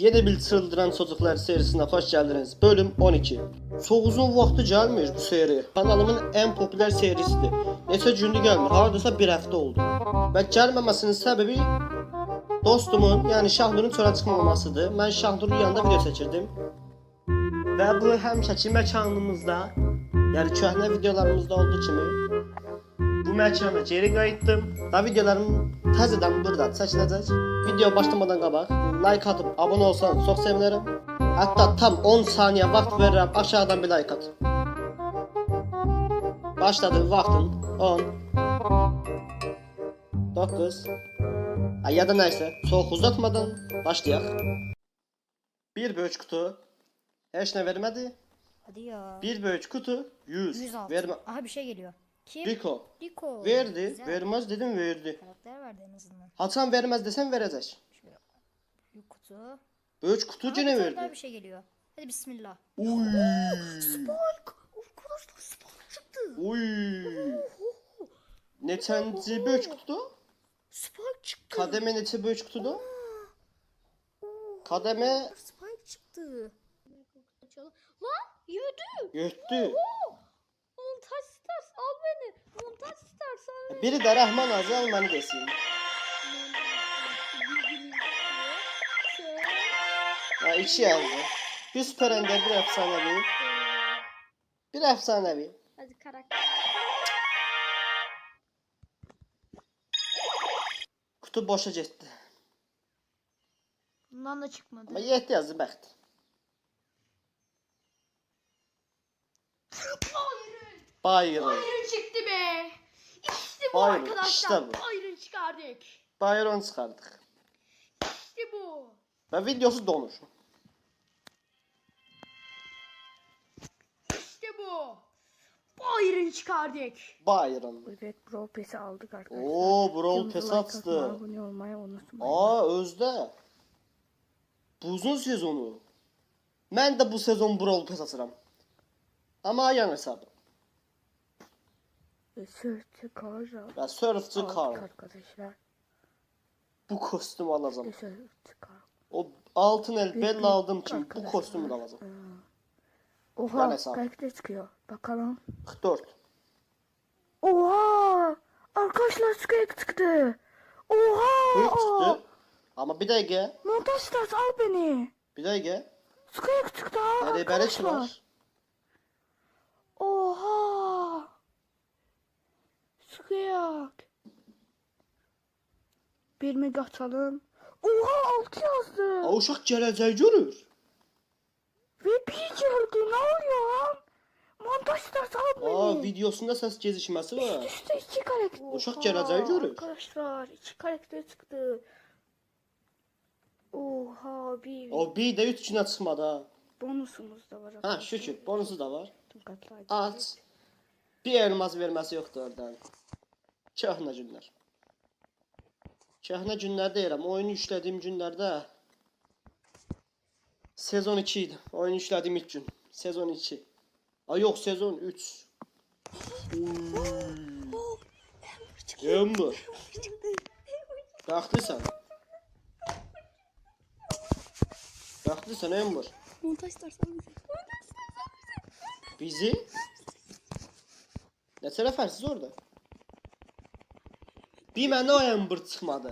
Yeni bir Çıldıran Çocuklar serisine hoş geldiniz. Bölüm 12. Çok uzun vakti gelmiş bu seri. Kanalımın en popüler serisidir. Neçə gündür gelmir. Hardasa bir hafta oldu. Ve gelmemesinin sebebi dostumun yani Şahlur'un çölə çıxmamasıdır. Ben Şahlur'un yanında video çekirdim. Ve bu həmişəki məkanımızda, yəni köhnə videolarımızda olduğu kimi bu məkana geri qayıtdım. Da videolarım təzədən burada çəkiləcək. Video başlamadan qabaq like atıb abunə olsan çox sevinərəm. Hətta tam 10 saniyə vaxt verirəm, aşağıdan bir like at. Başladı vaxtın 10 9 Ay ya da nəysə, çox uzatmadan başlayaq. Bir böyük kutu heç nə vermədi. Hadi ya. Bir böyük kutu 100. 100 altın. Vermə. Aha bir şey geliyor. Kim? Rico. Rico. Verdi, Güzel. vermez dedim verdi. Karakter verdi en azından. Hasan vermez desem verecek. Şöyle. Büyük kutu. Böyük kutu gene verdi. bir şey geliyor. Hadi bismillah. Uy. Spike. Arkadaşlar Spike çıktı. Uy. Neçənci böyük kutu? Spike çıktı. Kademe neçə böyük kutudur? Kademe Spike çıktı. Lan yürüdü. götdü. Montaj Stars al beni. Montaj Stars al Biri də Rəhman Azı al məni desin. Ha, iki yazdı. Bir süper ender, bir efsanevi. Bir efsanevi. Hadi karakter. Kutu boşa getdi. Bundan da çıkmadı. Amma 7 yazdı bəxt. Bayırın. Byron çıktı be. İşte bu Byron, arkadaşlar. işte bu. Byron çıkardık. Bayron çıxardıq. İşte bu. Və videosu donur. İşte bu. Byron çıkardık. Bayron. Evet Brawl Pass'i aldık arkadaşlar. Oo, Brawl Pass açdı. Abone olmayı unutmayın. Aa, özdə. Buzun sezonu. Mən də bu sezon Brawl Pass açıram. Amma yan hesabı. Ve Sörtü Kara Surfçı aldık Karl. arkadaşlar. Bu kostümü alacağım. Sörtü Kara. O altın el Büyük bir aldığım kimi bu kostümü də alacağım. Oha hesabı. karakter çıkıyor. Bakalım. 44. Oha! Arkadaşlar Squeak çıktı. Oha! çıxdı. Amma bir dəqiqə, Montaj Stars al beni. bir dəqiqə. Squeak çıktı ha Qəribəli arkadaşlar. çıxar. Oha! Squeak. Bir mi açalım? Oha altı yazdı. O uşaq gələcək görür. Ve bir geldi ne oluyor lan? Montaj Stars al beni. Aa, videosunda səs gecikməsi var. İşte iki karakter. Oha, gələcəyi görür. Arkadaşlar iki karakter çıktı. Oha bir O bir 3 günə çıxmadı ha. bonusumuz da var. Ha, şükür, bonusu da var. Aç. Bir elmas verməsi yoxdur oradan. Köhnə günlər. Köhnə günlər deyirəm, oyunu yüklədiyim günlərdə sezon 2 idi. Oyunu yüklədiyim ilk gün. Sezon 2. Ay yox, sezon 3. Ember. Qalxdısan. Qalxdısan Ember. Montaj Stars al bizi. Bizi? Neçə nəfərsiz orada? Bir mənə o Ember çıxmadı.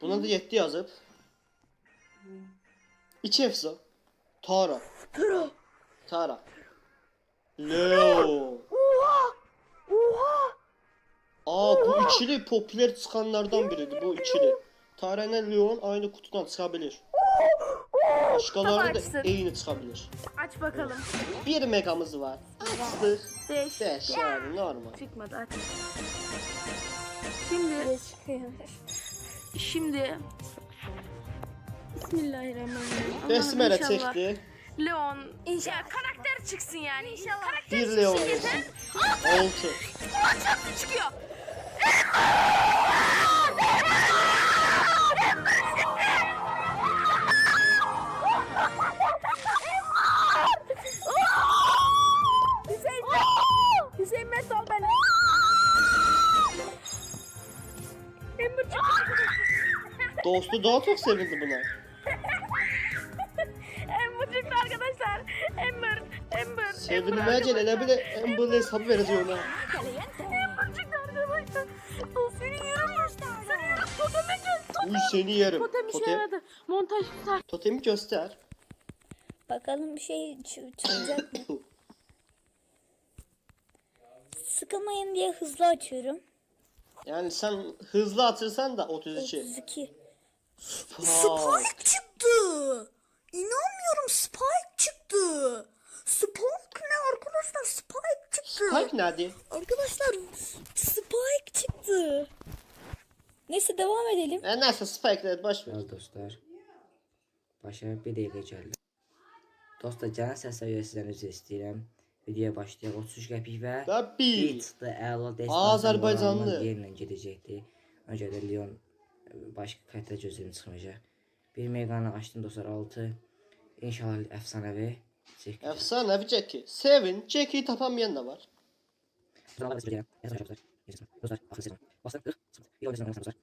Buna da 7 yazıb. 2 efsa. Tara. Tara. Tara. Leo. Oha! Oha! Aa bu ikili popüler çıxanlardan biridir bu ikili. Tara ilə Leon aynı kutudan çıxa bilir. Başqaları da Açsın. eyni çıxa bilir. Aç bakalım. 1 megamız var. Açdıq. 5. 5 yani normal. Çıkmadı aç. Şimdi. Şimdi. Bismillahirrahmanirrahim. Allah'ım Besmele inşallah çekti. Leon. İnşallah. karakter çıksın yani. İnşallah. Karakter Bir çıksın Leon yeter. olsun. 6. Ulan çıkıyor. Dostu daha çok sevindi buna. Amber çıktı arkadaşlar. Amber. Amber. Sevinmeyecek hele bir de Amber'la hesabı vereceğim ona. Amber çıktı arkadaşlar. O seni yerim. Seni yerim. Toteme gel. Uy seni yerim. Totem işe Totem, yaradı. Montaj tutar. totemi göster. Bakalım bir şey çı- çıkacak mı? Sıkılmayın diye hızlı açıyorum. Yani sen hızlı atırsan da 32. 32. Vay. çıktı. İnanmıyorum Spike çıktı. Spike ne arkadaşlar? Spike çıktı. Spike nerede? Arkadaşlar Spike çıktı. Neyse devam edelim. E neyse Spike'leri boş ver. Merhaba dostlar. Başa bir dəqiqə gəldi. Dostlar, gələn səsləri sizdən üzr istəyirəm. Videoya başlayaq. 33 qəpik və Tabii. bir çıxdı. Əla destan. Azərbaycanlı. Yerlə gedəcəkdi. Ona görə də Leon başqa kayıtda gözüm çıxmayacaq. Bir meqanı açdım dostlar 6. İnşallah əfsanəvi çək. Efsane bir Jackie. Sevin. Jackie'yi tapamayan da var. Dostlar, dostlar, dostlar, dostlar, axır sezon. Bastır 40. Bir oyun sezonu dostlar.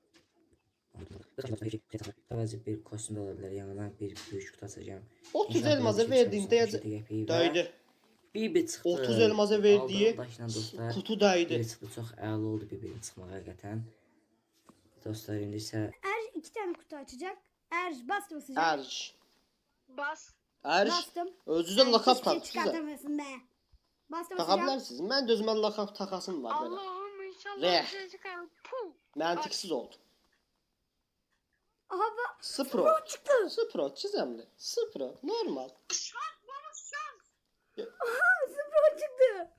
Təvəzzü bir kostyum da ola bilər. Yanına bir böyük kutu açacağım. 30 İnşallah elmazı verdiğinde yazı. Daydı. Bir bir çıxdı. 30 elmazı verdiği kutu daydı. Bir çıxdı çox əla oldu bir-birini çıxmağa həqiqətən. Dostlar indi isə Er iki tane kutu açacak. Er bas basacak. Erş. Bas. Erş. Bastım. Özünüzden lakap şey tak çıkartamıyorsun be. Bastım basacağım. Takabilirsiniz. Ben de özümden lakap takasım var böyle. Allah'ım inşallah Re. bir şey. Mantıksız oldu. Aha bak. Spro. çıktı. Spro çizemli. Spro. Normal. Spro çıktı. Spro Hadi çıktı.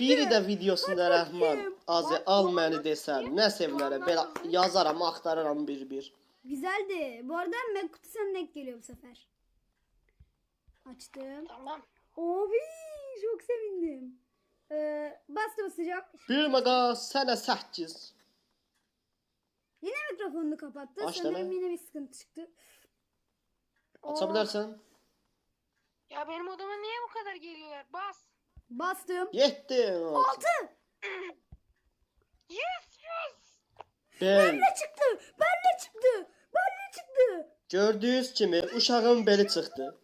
Biri de videosunda Rəhman Bak, al məni desəm, nə sevlərə belə yazaram, axtararam bir-bir. Güzeldi. Bu arada ben kutu sana denk geliyor bu sefer. Açtım. Tamam. Abi çok sevindim. Ee, bastı basacağım. Bir məqa sənə 8. Yine mikrofonunu kapattı. Aç Sanırım yine bir sıkıntı çıktı. Aça bilərsən? Ya benim odama niye bu kadar geliyorlar? Bas. Bastım. 7. Altı. Yes yes. Ben. Ne çıktı? Benle çıktı. Benle çıktı. Gördüyünüz kimi uşağın beli çıxdı.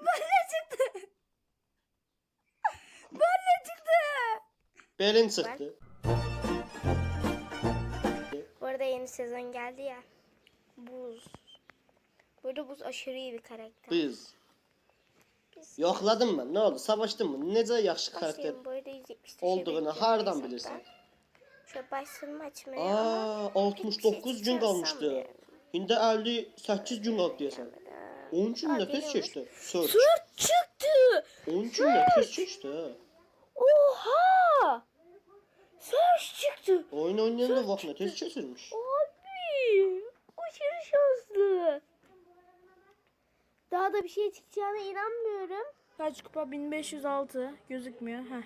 Benle çıktı. Benle çıktı. Belin çıxdı. Bu arada yeni sezon geldi ya. Buz. Burada buz aşırı iyi bir karakter. Biz. Yoxladım mən. Nə oldu? Savaşdın mı? Necə yaxşı karakter Başlayalım. Bu arada 170 olduğunu hardan bilirsən? Şöyle başladım açmaya Aa, ama 69 gün qalmışdı. İndi 58 gün qaldı deyəsən. 10 gün nə tez keçdi? Sör. Çıktı. 10 gün keçdi? ha? Oha. Söz çıktı. Oyun oynayanda vaxt nə tez keçirmiş. Abi. Şanslı. Daha da bir şey çıkacağına inanmıyorum. Kaç kupa? 1506 gözükmüyor. Heh.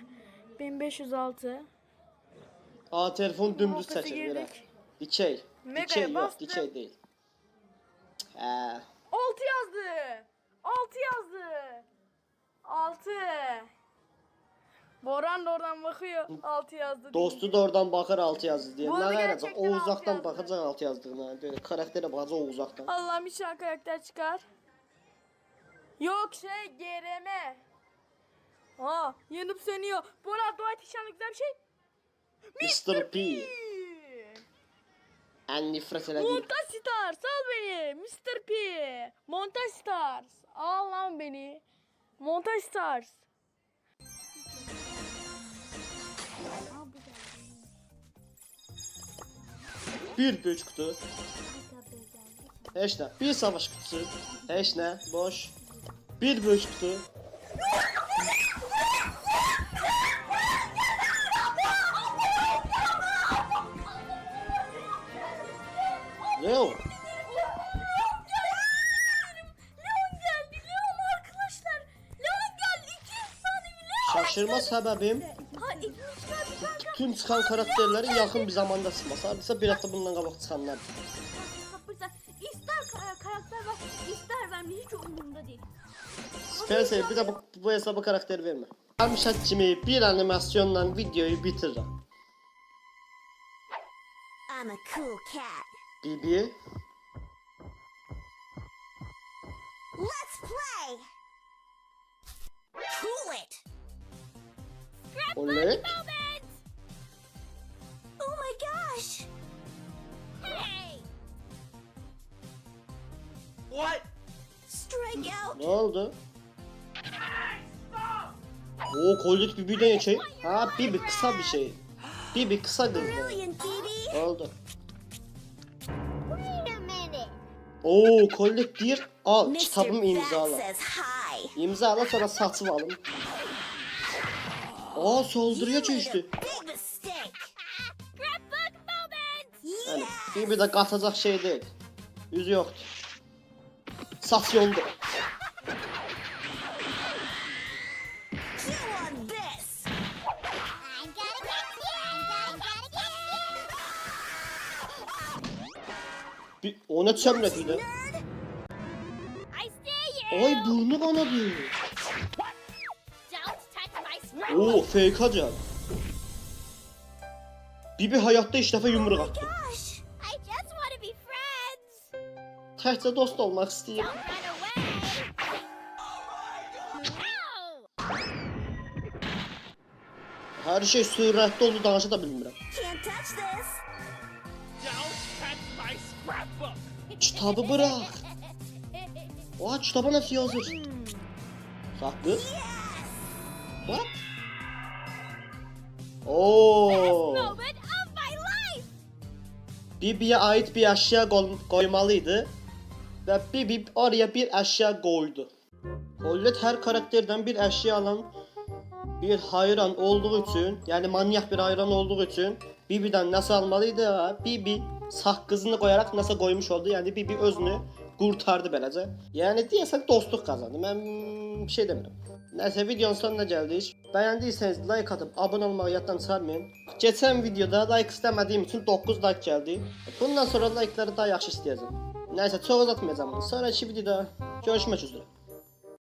1506. Aa telefon dümdüz çəkir belə. girdik. Dikey. Mega'ya Dikey yox, bastım. dikey deyil. Hə. 6 yazdı. 6 yazdı. 6. Boran da oradan bakıyor. 6 yazdı. Dostu da oradan baxır 6 yazdı deyə. Bu Nə arada gerçekten O altı uzaqdan yazdı. baxacaq 6 yazdığına. Belə karakterə baxacaq o uzaqdan. Allah'ım inşallah karakter çıkar. Yok şey GRM. Aa yanıp sönüyor. Boran Dwight inşallah güzel bir şey. Mr. P. Ən nifrət elədim. Montaj Stars al beni. Mr. P. Montaj Stars. Al lan beni. Montaj Stars. Bir böyük kutu. Heç nə. Bir savaş kutusu. Heç nə. Boş. Bir böyük kutu. Ne o? Leon geldi. Bütün çıxan karakterləri yaxın bir zamanda çıxması. Hardasa bir həftə bundan qabaq çıxanlar. Kapırsa ister kara- karakter ver, ister vermeyin. hiç umurumda değil. Supercell bir de bu, bu hesaba karakter verme. Almışat kimi bir animasyonla videoyu bitiririm. I'm a cool cat. Bibi, Let's play. Cool it. Oh my gosh. Hey. What? Strike out. ne oldu? Oo koyduk Bibi'den geçeyim. Ha Bibi kısa bir şey. Bibi kısa kız. Ne oldu? Oo koyduk bir al kitabımı imzala. İmzala sonra satın alın. Aa saldırıya You Bibi de katacak şey değil. Yüzü yoktu. Sat yoldu. Bir, o ne çömlekiydi? Ay burnu my scrapbook. Oo fake acan. Bibi hayatta ilk defa yumruk attı. Təkcə dost away. Ow. Hər şey sürətli oldu danışa da bilmirəm. Kitabı bırak. Aa kitaba nəsə yazır. Saklı. What? Oo. Bibi'ye ait bir əşya qoy- və Bibi oraya bir əşya qoydu. Collet hər karakterdən bir əşya alan bir hayran olduğu üçün, yəni manyak bir hayran olduğu üçün Bibi'dən nəsə almalıydı və Bibi saqqızını qoyaraq nəsə qoymuş oldu. Yəni Bibi özünü qurtardı beləcə. Yəni deyəsən dostluq qazandı. Mən bir şey demirəm. Nəysə videonun sonuna gəldik. Bəyəndiyseniz like atıb abunə olmağı yaddan çıxarmayın. Keçən videoda like istəmədiyim üçün 9 like gəldi. Bundan sonra like'ları daha yaxşı istəyəcəm. Nəysə çox uzatmayacağım. Sonraki videoda görüşmək üzrə.